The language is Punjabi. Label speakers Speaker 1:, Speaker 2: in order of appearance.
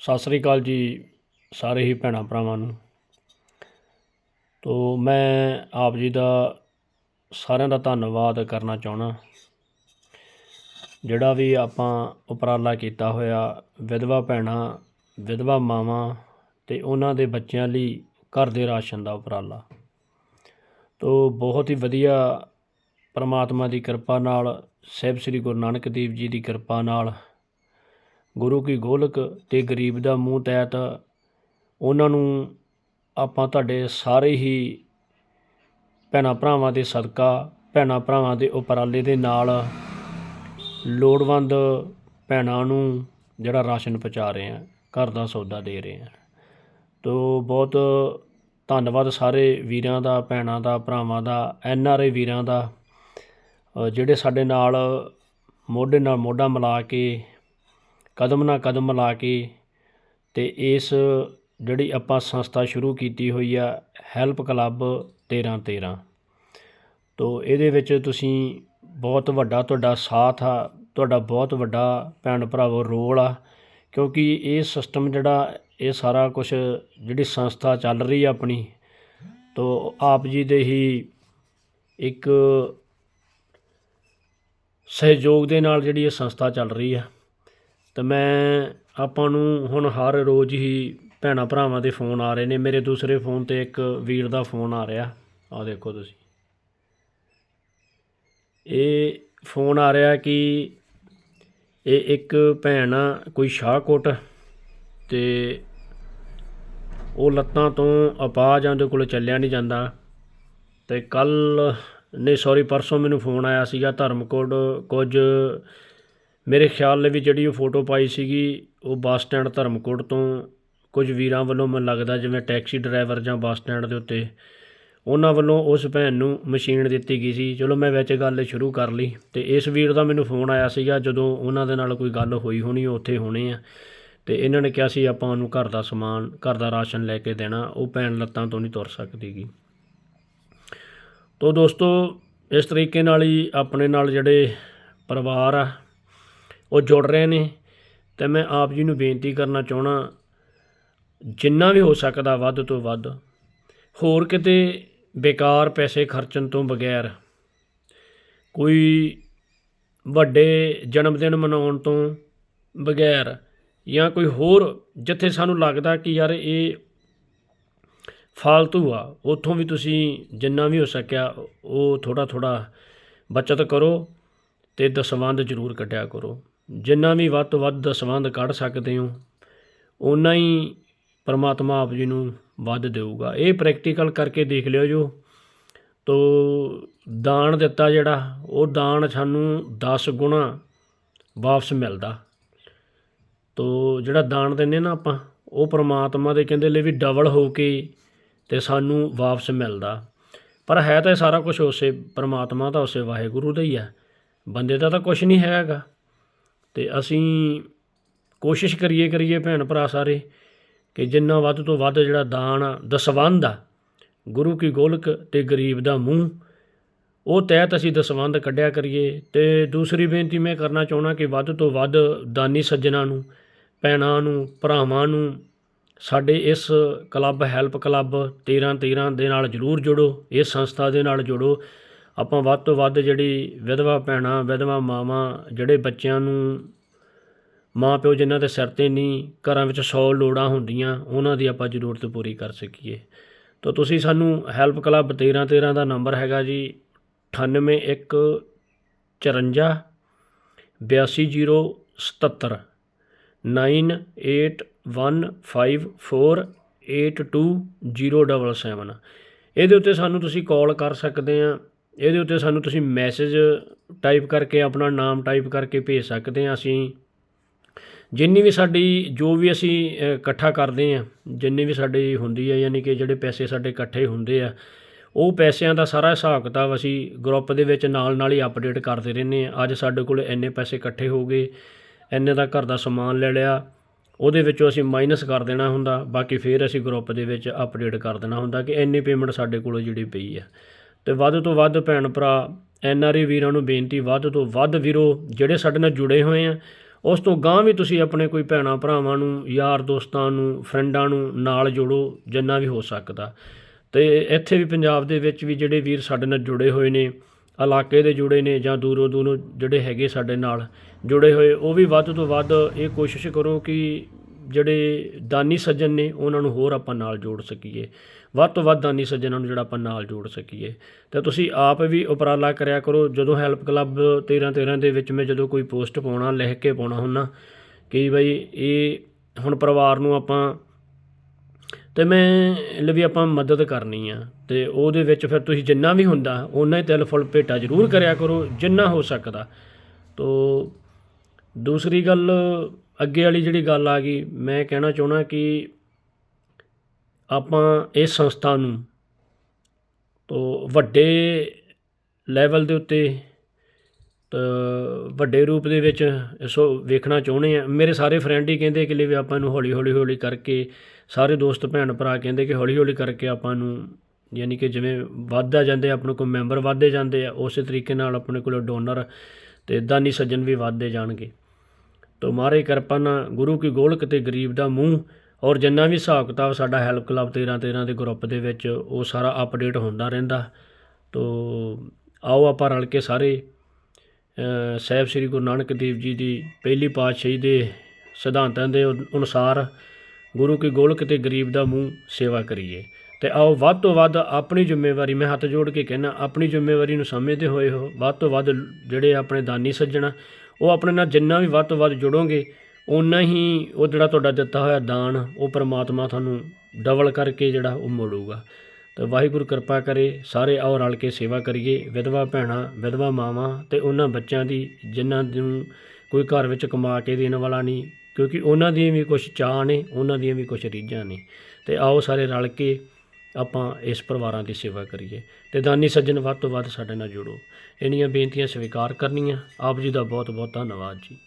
Speaker 1: ਸਤਿ ਸ੍ਰੀ ਅਕਾਲ ਜੀ ਸਾਰੇ ਹੀ ਭੈਣਾਂ ਭਰਾਵਾਂ ਨੂੰ। ਤੋ ਮੈਂ ਆਪ ਜੀ ਦਾ ਸਾਰਿਆਂ ਦਾ ਧੰਨਵਾਦ ਕਰਨਾ ਚਾਹਣਾ ਜਿਹੜਾ ਵੀ ਆਪਾਂ ਉਪਰਾਲਾ ਕੀਤਾ ਹੋਇਆ, ਵਿਧਵਾ ਭੈਣਾਂ, ਵਿਧਵਾ ਮਾਵਾਂ ਤੇ ਉਹਨਾਂ ਦੇ ਬੱਚਿਆਂ ਲਈ ਘਰ ਦੇ ਰਾਸ਼ਨ ਦਾ ਉਪਰਾਲਾ। ਤੋ ਬਹੁਤ ਹੀ ਵਧੀਆ ਪਰਮਾਤਮਾ ਦੀ ਕਿਰਪਾ ਨਾਲ, ਸਾਹਿਬ ਸ੍ਰੀ ਗੁਰੂ ਨਾਨਕ ਦੇਵ ਜੀ ਦੀ ਕਿਰਪਾ ਨਾਲ ਗੁਰੂ ਕੀ ਗੋਲਕ ਅਤੇ ਗਰੀਬ ਦਾ ਮੂੰਹ ਤਹਿਤ ਉਹਨਾਂ ਨੂੰ ਆਪਾਂ ਤੁਹਾਡੇ ਸਾਰੇ ਹੀ ਭੈਣਾਂ ਭਰਾਵਾਂ ਦੇ ਸਦਕਾ, ਭੈਣਾਂ ਭਰਾਵਾਂ ਦੇ ਉਪਰਾਲੇ ਦੇ ਨਾਲ ਲੋੜਵੰਦ ਭੈਣਾਂ ਨੂੰ ਜਿਹੜਾ ਰਾਸ਼ਨ ਪਹੁੰਚਾ ਰਹੇ ਆ ਘਰ ਦਾ ਸੌਦਾ ਦੇ ਰਹੇ ਆ ਤੋ ਬਹੁਤ ਧੰਨਵਾਦ ਸਾਰੇ ਵੀਰਾਂ ਦਾ, ਭੈਣਾਂ ਦਾ, ਭਰਾਵਾਂ ਦਾ, ਐਨ ਆਰ ਆਈ ਵੀਰਾਂ ਦਾ ਜਿਹੜੇ ਸਾਡੇ ਨਾਲ ਮੋਢੇ ਨਾਲ ਮੋਢਾ ਮਿਲਾ ਕੇ ਕਦਮ ਨਾਲ ਕਦਮ ਮਿਲਾ ਕੇ ਅਤੇ ਇਸ ਜਿਹੜੀ ਆਪਾਂ ਸੰਸਥਾ ਸ਼ੁਰੂ ਕੀਤੀ ਹੋਈ ਆ, ਹੈਲਪ ਕਲੱਬ 13 13 ਤੋ ਇਹਦੇ ਵਿੱਚ ਤੁਸੀਂ ਬਹੁਤ ਵੱਡਾ ਤੁਹਾਡਾ ਸਾਥ ਆ, ਤੁਹਾਡਾ ਬਹੁਤ ਵੱਡਾ ਭੈਣ ਭਰਾਵੋ ਰੋਲ ਆ, ਕਿਉਂਕਿ ਇਹ ਸਿਸਟਮ ਜਿਹੜਾ, ਇਹ ਸਾਰਾ ਕੁਝ ਜਿਹੜੀ ਸੰਸਥਾ ਚੱਲ ਰਹੀ ਆ ਆਪਣੀ, ਤੋ ਆਪ ਜੀ ਦੇ ਹੀ ਇੱਕ ਸਹਿਯੋਗ ਦੇ ਨਾਲ ਜਿਹੜੀ ਇਹ ਸੰਸਥਾ ਚੱਲ ਰਹੀ ਆ। ਤਾਂ ਮੈਂ ਆਪਾਂ ਨੂੰ ਹੁਣ ਹਰ ਰੋਜ਼ ਹੀ ਭੈਣਾਂ ਭਰਾਵਾਂ ਦੇ ਫੋਨ ਆ ਰਹੇ ਨੇ। ਮੇਰੇ ਦੂਸਰੇ ਫੋਨ ਤੇ ਇੱਕ ਵੀਰ ਦਾ ਫੋਨ ਆ ਰਿਹਾ। ਆ ਦੇਖੋ ਤੁਸੀਂ। ਇਹ ਫੋਨ ਆ ਰਿਹਾ ਕਿ ਇਹ ਇੱਕ ਭੈਣ ਆ, ਕੋਈ ਸ਼ਾਹਕੋਟ ਤੇ ਉਹ ਲੱਤਾਂ ਤੋਂ ਅਪਾਜ ਆ ਉਹਦੇ ਕੋਲ ਚੱਲਿਆ ਨਹੀਂ ਜਾਂਦਾ। ਤੇ ਕੱਲ ਨਹੀਂ ਸੌਰੀ ਪਰਸੋਂ ਮੈਨੂੰ ਫੋਨ ਆਇਆ ਸੀਗਾ ਧਰਮਕੋਟ ਕੁਝ ਮੇਰੇ ਖਿਆਲ ਨੇ ਵੀ ਜਿਹੜੀ ਉਹ ਫੋਟੋ ਪਾਈ ਸੀਗੀ, ਉਹ ਬੱਸ ਸਟੈਂਡ ਧਰਮਕੋਟ ਤੋਂ, ਕੁਝ ਵੀਰਾਂ ਵੱਲੋਂ ਮੈਨੂੰ ਲੱਗਦਾ ਜਿਵੇਂ ਟੈਕਸੀ ਡਰਾਈਵਰ ਜਾਂ ਬੱਸ ਸਟੈਂਡ ਦੇ ਉੱਤੇ, ਉਹਨਾਂ ਵੱਲੋਂ ਉਸ ਭੈਣ ਨੂੰ ਮਸ਼ੀਨ ਦਿੱਤੀ ਗਈ ਸੀ। ਚਲੋ ਮੈਂ ਵਿੱਚ ਗੱਲ ਸ਼ੁਰੂ ਕਰ ਲਈ ਤੇ ਇਸ ਵੀਰ ਦਾ ਮੈਨੂੰ ਫੋਨ ਆਇਆ ਸੀਗਾ, ਜਦੋਂ ਉਹਨਾਂ ਦੇ ਨਾਲ ਕੋਈ ਗੱਲ ਹੋਈ ਹੋਣੀ, ਉਹ ਉੱਥੇ ਹੋਣੇ ਆ। ਤੇ ਇਹਨਾਂ ਨੇ ਕਿਹਾ ਸੀ ਆਪਾਂ ਉਹਨੂੰ ਘਰ ਦਾ ਸਮਾਨ, ਘਰ ਦਾ ਰਾਸ਼ਨ ਲੈ ਕੇ ਦੇਣਾ, ਉਹ ਭੈਣ ਲੱਤਾਂ ਤੋਂ ਨਹੀਂ ਤੁਰ ਸਕਦੀਗੀ ਤੋ ਦੋਸਤੋ, ਇਸ ਤਰੀਕੇ ਨਾਲ ਹੀ ਆਪਣੇ ਨਾਲ ਜਿਹੜੇ ਪਰਿਵਾਰ ਆ ਉਹ ਜੁੜ ਰਹੇ ਨੇ। ਤੇ ਮੈਂ ਆਪ ਜੀ ਨੂੰ ਬੇਨਤੀ ਕਰਨਾ ਚਾਹੁੰਦਾ, ਜਿੰਨਾ ਵੀ ਹੋ ਸਕਦਾ ਵੱਧ ਤੋਂ ਵੱਧ, ਹੋਰ ਕਿਤੇ ਬੇਕਾਰ ਪੈਸੇ ਖਰਚਣ ਤੋਂ ਬਗੈਰ, ਕੋਈ ਵੱਡੇ ਜਨਮ ਦਿਨ ਮਨਾਉਣ ਤੋਂ ਬਗੈਰ ਜਾਂ ਕੋਈ ਹੋਰ, ਜਿੱਥੇ ਸਾਨੂੰ ਲੱਗਦਾ ਕਿ ਯਾਰ ਇਹ ਫਾਲਤੂ ਆ, ਉੱਥੋਂ ਵੀ ਤੁਸੀਂ ਜਿੰਨਾ ਵੀ ਹੋ ਸਕਿਆ, ਉਹ ਥੋੜਾ ਥੋੜਾ ਬਚਤ ਕਰੋ ਤੇ ਦਸਵੰਧ ਜ਼ਰੂਰ ਕੱਢਿਆ ਕਰੋ। ਜਿੰਨਾ ਵੀ ਵੱਧ ਤੋਂ ਵੱਧ ਦਸਵੰਧ ਕੱਢ ਸਕਦੇ ਹੋ, ਓਨਾ ਹੀ ਪਰਮਾਤਮਾ ਆਪ ਜੀ ਨੂੰ ਵੱਧ ਦੇਊਗਾ। ਇਹ ਪ੍ਰੈਕਟੀਕਲ ਕਰਕੇ ਦੇਖ ਲਿਓ ਜੋ। ਤੋ ਦਾਨ ਦਿੱਤਾ ਜਿਹੜਾ, ਉਹ ਦਾਨ ਸਾਨੂੰ 10 ਗੁਣਾ ਵਾਪਸ ਮਿਲਦਾ। ਤੋ ਜਿਹੜਾ ਦਾਨ ਦਿੰਨੇ ਨਾ ਆਪਾਂ, ਉਹ ਪ੍ਰਮਾਤਮਾ ਦੇ ਕਹਿੰਦੇ ਲਈ ਵੀ ਡਬਲ ਹੋ ਕੇ ਤੇ ਸਾਨੂੰ ਵਾਪਸ ਮਿਲਦਾ। ਪਰ ਹੈ ਤਾਂ ਸਾਰਾ ਕੁਝ ਉਸੇ ਪ੍ਰਮਾਤਮਾ ਦਾ, ਉਸੇ ਵਾਹਿਗੁਰੂ ਦਾ ਹੀ ਆ ਬੰਦੇ ਦਾ ਤਾਂ ਕੁਝ ਨਹੀਂ ਹੈਗਾ। ਤੇ ਅਸੀਂ ਕੋਸ਼ਿਸ਼ ਕਰੀਏ ਕਰੀਏ ਭੈਣ ਭਰਾ ਸਾਰੇ ਕਿ ਜਿੰਨਾ ਵੱਧ ਤੋਂ ਵੱਧ ਜਿਹੜਾ ਦਾਨ ਆ, ਦਸਵੰਧ ਆ, ਗੁਰੂ ਕੀ ਗੋਲਕ ਤੇ ਗਰੀਬ ਦਾ ਮੂੰਹ, ਉਹ ਤਹਿਤ ਅਸੀਂ ਦਸਵੰਧ ਕੱਢਿਆ ਕਰੀਏ। ਤੇ ਦੂਸਰੀ ਬੇਨਤੀ ਮੈਂ ਕਰਨਾ ਚਾਹੁੰਦਾ ਕਿ ਵੱਧ ਤੋਂ ਵੱਧ ਦਾਨੀ ਸੱਜਣਾ ਨੂੰ, ਭੈਣਾਂ ਨੂੰ, ਭਰਾਵਾਂ ਨੂੰ ਸਾਡੇ ਇਸ ਕਲੱਬ ਹੈਲਪ ਕਲੱਬ 13 13 ਦੇ ਨਾਲ ਜਰੂਰ ਜੁੜੋ, ਇਸ ਸੰਸਥਾ ਦੇ ਨਾਲ ਜੁੜੋ। ਆਪਾਂ ਵੱਧ ਤੋਂ ਵੱਧ ਜਿਹੜੀ ਵਿਧਵਾ ਭੈਣਾਂ, ਵਿਧਵਾ ਮਾਵਾਂ ਜਿਹੜੇ ਬੱਚਿਆਂ ਨੂੰ ਮਾਂ ਪਿਓ ਜਿਨ੍ਹਾਂ ਦੇ ਸਿਰ ਤੇ ਨਹੀਂ, ਘਰਾਂ ਵਿੱਚ 100 ਲੋੜਾਂ ਹੁੰਦੀਆਂ, ਉਹਨਾਂ ਦੀ ਆਪਾਂ ਜ਼ਰੂਰਤ ਪੂਰੀ ਕਰ ਸਕੀਏ। ਤਾਂ ਤੁਸੀਂ ਸਾਨੂੰ ਹੈਲਪ ਕਲੱਬ 13 13 ਦਾ ਨੰਬਰ ਹੈਗਾ ਜੀ 98154 82077 9815482077 ਇਹਦੇ ਉੱਤੇ ਸਾਨੂੰ ਤੁਸੀਂ ਕਾਲ ਕਰ ਸਕਦੇ ਆ ਇਹਦੇ ਉੱਤੇ ਸਾਨੂੰ ਤੁਸੀਂ ਮੈਸੇਜ ਟਾਈਪ ਕਰਕੇ ਆਪਣਾ ਨਾਮ ਟਾਈਪ ਕਰਕੇ ਭੇਜ ਸਕਦੇ ਹਾਂ ਅਸੀਂ। ਜਿੰਨੀ ਵੀ ਸਾਡੀ, ਜੋ ਵੀ ਅਸੀਂ ਇਕੱਠਾ ਕਰਦੇ ਹਾਂ, ਜਿੰਨੀ ਵੀ ਸਾਡੀ ਹੁੰਦੀ ਹੈ, ਯਾਨੀ ਕਿ ਜਿਹੜੇ ਪੈਸੇ ਸਾਡੇ ਇਕੱਠੇ ਹੁੰਦੇ ਆ, ਉਹ ਪੈਸਿਆਂ ਦਾ ਸਾਰਾ ਹਿਸਾਬ ਕਿਤਾਬ ਅਸੀਂ ਗਰੁੱਪ ਦੇ ਵਿੱਚ ਨਾਲ ਨਾਲ ਹੀ ਅਪਡੇਟ ਕਰਦੇ ਰਹਿੰਦੇ ਆ ਅੱਜ ਸਾਡੇ ਕੋਲ ਇੰਨੇ ਪੈਸੇ ਇਕੱਠੇ ਹੋ ਗਏ, ਇੰਨੇ ਦਾ ਘਰ ਦਾ ਸਮਾਨ ਲੈ ਲਿਆ, ਉਹਦੇ ਵਿੱਚੋਂ ਅਸੀਂ ਮਾਈਨਸ ਕਰ ਦੇਣਾ ਹੁੰਦਾ, ਬਾਕੀ ਫਿਰ ਅਸੀਂ ਗਰੁੱਪ ਦੇ ਵਿੱਚ ਅਪਡੇਟ ਕਰ ਦੇਣਾ ਹੁੰਦਾ ਕਿ ਇੰਨੀ ਪੇਮੈਂਟ ਸਾਡੇ ਕੋਲ ਜਿਹੜੀ ਪਈ ਆ। ਅਤੇ ਵੱਧ ਤੋਂ ਵੱਧ ਭੈਣ ਭਰਾ, ਐਨ ਆਰ ਏ ਵੀਰਾਂ ਨੂੰ ਬੇਨਤੀ, ਵੱਧ ਤੋਂ ਵੱਧ ਵੀਰੋ, ਜਿਹੜੇ ਸਾਡੇ ਨਾਲ ਜੁੜੇ ਹੋਏ ਆ, ਉਸ ਤੋਂ ਗਾਂਹ ਵੀ ਤੁਸੀਂ ਆਪਣੇ ਕੋਈ ਭੈਣਾਂ ਭਰਾਵਾਂ ਨੂੰ, ਯਾਰ ਦੋਸਤਾਂ ਨੂੰ, ਫਰੈਂਡਾਂ ਨੂੰ ਨਾਲ ਜੋੜੋ, ਜਿੰਨਾ ਵੀ ਹੋ ਸਕਦਾ। ਤੇ ਇੱਥੇ ਵੀ ਪੰਜਾਬ ਦੇ ਵਿੱਚ ਵੀ ਜਿਹੜੇ ਵੀਰ ਸਾਡੇ ਨਾਲ ਜੁੜੇ ਹੋਏ ਨੇ, ਇਲਾਕੇ ਦੇ ਜੁੜੇ ਨੇ ਜਾਂ ਦੂਰੋਂ ਦੂਰੋਂ ਜਿਹੜੇ ਹੈਗੇ ਸਾਡੇ ਨਾਲ ਜੁੜੇ ਹੋਏ, ਉਹ ਵੀ ਵੱਧ ਤੋਂ ਵੱਧ ਇਹ ਕੋਸ਼ਿਸ਼ ਕਰੋ ਕਿ ਜਿਹੜੇ ਦਾਨੀ ਸੱਜਣ ਨੇ, ਉਹਨਾਂ ਨੂੰ ਹੋਰ ਆਪਾਂ ਨਾਲ ਜੋੜ ਸਕੀਏ। ਵੱਧ ਤੋਂ ਵੱਧ ਦਾਨੀ ਸੱਜਣਾਂ ਨੂੰ ਜਿਹੜਾ ਆਪਾਂ ਨਾਲ ਜੋੜ ਸਕੀਏ। ਤਾਂ ਤੁਸੀਂ ਆਪ ਵੀ ਉਪਰਾਲਾ ਕਰਿਆ ਕਰੋ। ਜਦੋਂ ਹੈਲਪ ਕਲੱਬ 13 13 ਦੇ ਵਿੱਚ ਮੈਂ ਜਦੋਂ ਕੋਈ ਪੋਸਟ ਪਾਉਣਾ, ਲਿਖ ਕੇ ਪਾਉਣਾ ਹੁੰਨਾ ਕਿ ਬਈ ਇਹ ਹੁਣ ਪਰਿਵਾਰ ਨੂੰ ਆਪਾਂ, ਤੇ ਮੈਂ ਲਈ ਵੀ ਆਪਾਂ ਮਦਦ ਕਰਨੀ ਆ। ਤੇ ਉਹਦੇ ਵਿੱਚ ਫਿਰ ਤੁਸੀਂ ਜਿੰਨਾ ਵੀ ਹੁੰਦਾ ਉਹਨਾਂ ਹੀ ਤਿਲ ਫੁੱਲ ਭੇਟਾ ਜ਼ਰੂਰ ਕਰਿਆ ਕਰੋ, ਜਿੰਨਾ ਹੋ ਸਕਦਾ। ਤੋ ਦੂਸਰੀ ਗੱਲ ਅੱਗੇ ਵਾਲੀ ਜਿਹੜੀ ਗੱਲ ਆ ਗਈ, ਮੈਂ ਕਹਿਣਾ ਚਾਹੁੰਦਾ ਕਿ ਆਪਾਂ ਇਸ ਸੰਸਥਾ ਨੂੰ ਤੋ ਵੱਡੇ ਲੈਵਲ ਦੇ ਉੱਤੇ ਵੱਡੇ ਰੂਪ ਦੇ ਵਿੱਚ ਸੋ ਵੇਖਣਾ ਚਾਹੁੰਦੇ ਆ। ਮੇਰੇ ਸਾਰੇ ਫਰੈਂਡ ਹੀ ਕਹਿੰਦੇ ਕਿ ਲੈ ਵੀ ਆਪਾਂ ਨੂੰ ਹੌਲੀ ਹੌਲੀ ਹੌਲੀ ਕਰਕੇ, ਸਾਰੇ ਦੋਸਤ ਭੈਣ ਭਰਾ ਕਹਿੰਦੇ ਕਿ ਹੌਲੀ ਹੌਲੀ ਕਰਕੇ ਆਪਾਂ ਨੂੰ ਯਾਨੀ ਕਿ ਜਿਵੇਂ ਵੱਧਦਾ ਜਾਂਦੇ ਆਪਣੇ ਕੋਲ ਮੈਂਬਰ ਵੱਧਦੇ ਜਾਂਦੇ ਆ, ਉਸੇ ਤਰੀਕੇ ਨਾਲ ਆਪਣੇ ਕੋਲ ਡੋਨਰ ਤੇ ਦਾਨੀ ਸੱਜਣ ਵੀ ਵੱਧਦੇ ਜਾਣਗੇ। ਤੋ ਮਾਰੇ ਕਿਰਪਾ ਨਾਲ ਗੁਰੂ ਕੀ ਗੋਲਕ ਤੇ ਗਰੀਬ ਦਾ ਮੂੰਹ ਔਰ ਜਿੰਨਾ ਵੀ ਹਿਸਾਬ ਕਿਤਾਬ ਸਾਡਾ ਹੈਲਪ ਕਲੱਬ 13 13 ਦੇ ਗਰੁੱਪ ਦੇ ਵਿੱਚ ਉਹ ਸਾਰਾ ਅਪਡੇਟ ਹੁੰਦਾ ਰਹਿੰਦਾ। ਤੋ ਆਓ ਆਪਾਂ ਰਲ ਕੇ ਸਾਰੇ ਸਾਹਿਬ ਸ੍ਰੀ ਗੁਰੂ ਨਾਨਕ ਦੇਵ ਜੀ ਦੀ ਪਹਿਲੀ ਪਾਤਸ਼ਾਹੀ ਦੇ ਸਿਧਾਂਤਾਂ ਦੇ ਅਨੁਸਾਰ ਗੁਰੂ ਕੀ ਗੋਲਕ ਤੇ ਗਰੀਬ ਦਾ ਮੂੰਹ ਸੇਵਾ ਕਰੀਏ। ਤੇ ਆਓ ਵੱਧ ਤੋਂ ਵੱਧ ਆਪਣੀ ਜ਼ਿੰਮੇਵਾਰੀ, ਮੈਂ ਹੱਥ ਜੋੜ ਕੇ ਕਹਿਣਾ ਆਪਣੀ ਜ਼ਿੰਮੇਵਾਰੀ ਨੂੰ ਸਮਝਦੇ ਹੋਏ ਹੋ, ਵੱਧ ਤੋਂ ਵੱਧ ਜਿਹੜੇ ਆਪਣੇ ਦਾਨੀ ਸੱਜਣ ਉਹ ਆਪਣੇ ਨਾਲ ਜਿੰਨਾ ਵੀ ਵੱਧ ਤੋਂ ਵੱਧ ਜੁੜੋਗੇ, ਓਨਾ ਹੀ ਉਹ ਜਿਹੜਾ ਤੁਹਾਡਾ ਦਿੱਤਾ ਹੋਇਆ ਦਾਨ, ਉਹ ਪਰਮਾਤਮਾ ਤੁਹਾਨੂੰ ਡਬਲ ਕਰਕੇ ਜਿਹੜਾ ਉਹ ਮੋੜੂਗਾ। ਤੇ ਵਾਹਿਗੁਰੂ ਕਿਰਪਾ ਕਰੇ, ਸਾਰੇ ਆਓ ਰਲ ਕੇ ਸੇਵਾ ਕਰੀਏ, ਵਿਧਵਾ ਭੈਣਾਂ, ਵਿਧਵਾ ਮਾਵਾਂ ਤੇ ਉਹਨਾਂ ਬੱਚਿਆਂ ਦੀ, ਜਿਨ੍ਹਾਂ ਨੂੰ ਕੋਈ ਘਰ ਵਿੱਚ ਕਮਾ ਕੇ ਦੇਣ ਵਾਲਾ ਨਹੀਂ, ਕਿਉਂਕਿ ਉਹਨਾਂ ਦੀਆਂ ਵੀ ਕੁਝ ਚਾਅ ਨੇ, ਉਹਨਾਂ ਦੀਆਂ ਵੀ ਕੁਝ ਰੀਝਾਂ ਨੇ। ਤੇ ਆਓ ਸਾਰੇ ਰਲ ਕੇ ਆਪਾਂ ਇਸ ਪਰਿਵਾਰਾਂ ਦੀ ਸੇਵਾ ਕਰੀਏ। ਤੇ ਦਾਨੀ ਸੱਜਣ ਵੱਧ ਤੋਂ ਵੱਧ ਸਾਡੇ ਨਾਲ ਜੁੜੋ। ਇੰਨੀਆਂ ਬੇਨਤੀਆਂ ਸਵੀਕਾਰ ਕਰਨੀਆਂ। ਆਪ ਜੀ ਦਾ ਬਹੁਤ ਬਹੁਤ ਧੰਨਵਾਦ ਜੀ।